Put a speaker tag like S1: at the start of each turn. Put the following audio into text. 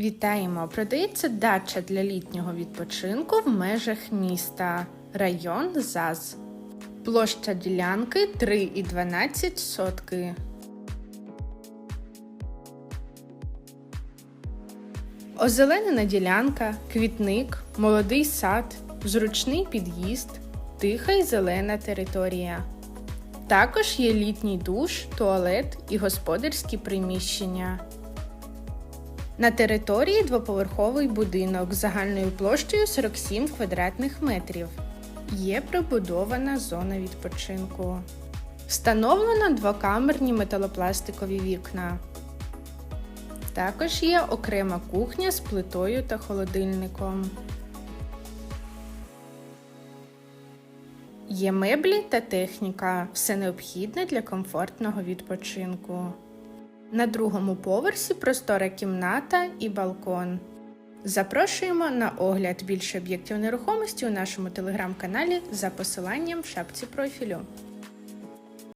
S1: Вітаємо! Продається дача для літнього відпочинку в межах міста. Район ЗАЗ. Площа ділянки 3,12 сотки. Озеленена ділянка, квітник, молодий сад, зручний під'їзд, тиха й зелена територія. Також є літній душ, туалет і господарські приміщення. На території двоповерховий будинок з загальною площею 47 квадратних метрів. Є прибудована зона відпочинку. Встановлено двокамерні металопластикові вікна. Також є окрема кухня з плитою та холодильником. Є меблі та техніка, все необхідне для комфортного відпочинку. На другому поверсі простора кімната і балкон. Запрошуємо на огляд більше об'єктів нерухомості у нашому телеграм-каналі за посиланням в шапці профілю.